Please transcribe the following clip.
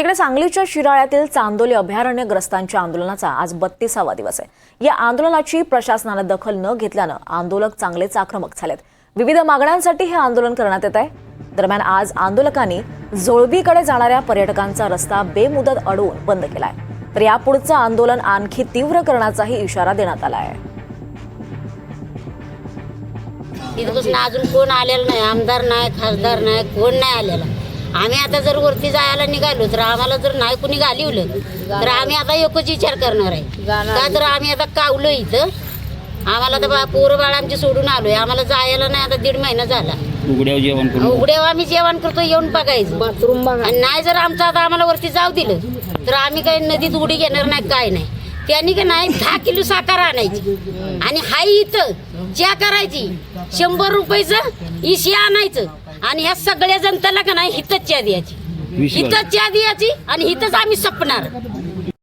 तिकडे सांगलीच्या शिराळ्यातील चांदोली अभयारण्यग्रस्तांच्या आंदोलनाचा आज बत्तीसावा दिवस आहे. या आंदोलनाची प्रशासनानं दखल न घेतल्यानं आंदोलक चांगलेच आक्रमक झालेत. विविध मागण्यांसाठी हे आंदोलन करण्यात येत आहे. दरम्यान आज आंदोलकांनी जोळबीकडे जाणाऱ्या पर्यटकांचा रस्ता बेमुदत अडवून बंद केलाय. तर यापुढचं आंदोलन आणखी तीव्र करण्याचाही इशारा देण्यात आला आहे तिथपासून अजून कोण आलेलं नाही? आमदार नाही खासदार नाही कोण नाही आलेला? आम्ही आता जर वरती जायला निघालो तर आम्हाला जर नाही कुणी घालिवलं तर आम्ही आता एकच विचार करणार आहे. का तर आम्ही आता कावलो इथं. आम्हाला तर बा पोरं बाळ आमची सोडून आलोय. आम्हाला जायला नाही आता दीड महिना झाला. उघड्यावर जेवण उघड्यावर आम्ही जेवण करतो येऊन बघायचं. बाथरूम बघा. आणि नाही जर आमचं आता आम्हाला वरती जाऊ दिलं तर आम्ही काही नदीत उडी घेणार नाही काय नाही. त्यांनी का नाही दहा किलो साखर आणायची. आणि हाय इथं च्या करायची शंभर रुपयाचं इशी आणायचं. आणि ह्या सगळ्या जनतेला का नाही हिथंच च्या द्यायची हिथंच च्या द्यायची आणि हिथंच आम्ही सपणार.